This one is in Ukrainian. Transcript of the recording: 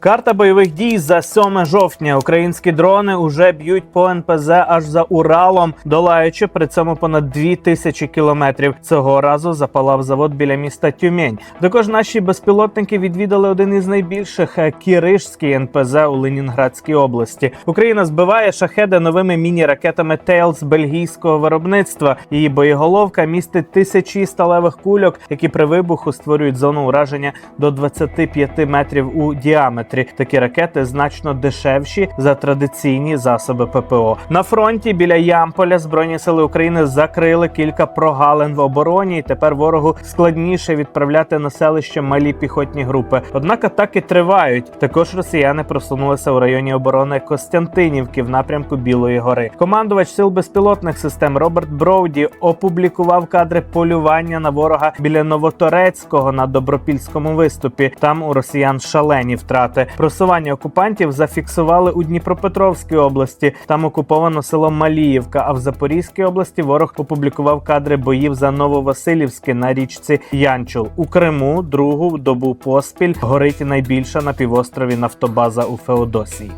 Карта бойових дій за 7 жовтня. Українські дрони уже б'ють по НПЗ аж за Уралом, долаючи при цьому понад 2 тисячі кілометрів. Цього разу запалав завод біля міста Тюмень. Також наші безпілотники відвідали один із найбільших е, Кіришський НПЗ у Ленінградській області. Україна збиває шахеди новими міні-ракетами Тейлз бельгійського виробництва. Її боєголовка містить тисячі сталевих кульок, які при вибуху створюють зону ураження до 25 метрів у діаметрі. Такі ракети значно дешевші за традиційні засоби ППО. На фронті біля Ямполя збройні сили України закрили кілька прогалин в обороні. і Тепер ворогу складніше відправляти на селище малі піхотні групи. Однак атаки тривають. Також росіяни просунулися у районі оборони Костянтинівки в напрямку Білої гори. Командувач сил безпілотних систем Роберт Броуді опублікував кадри полювання на ворога біля Новоторецького на добропільському виступі. Там у росіян шалені втрати. Просування окупантів зафіксували у Дніпропетровській області. Там окуповано село Маліївка. А в Запорізькій області ворог опублікував кадри боїв за Нововасилівське на річці Янчул. У Криму другу добу поспіль горить найбільша на півострові нафтобаза у Феодосії.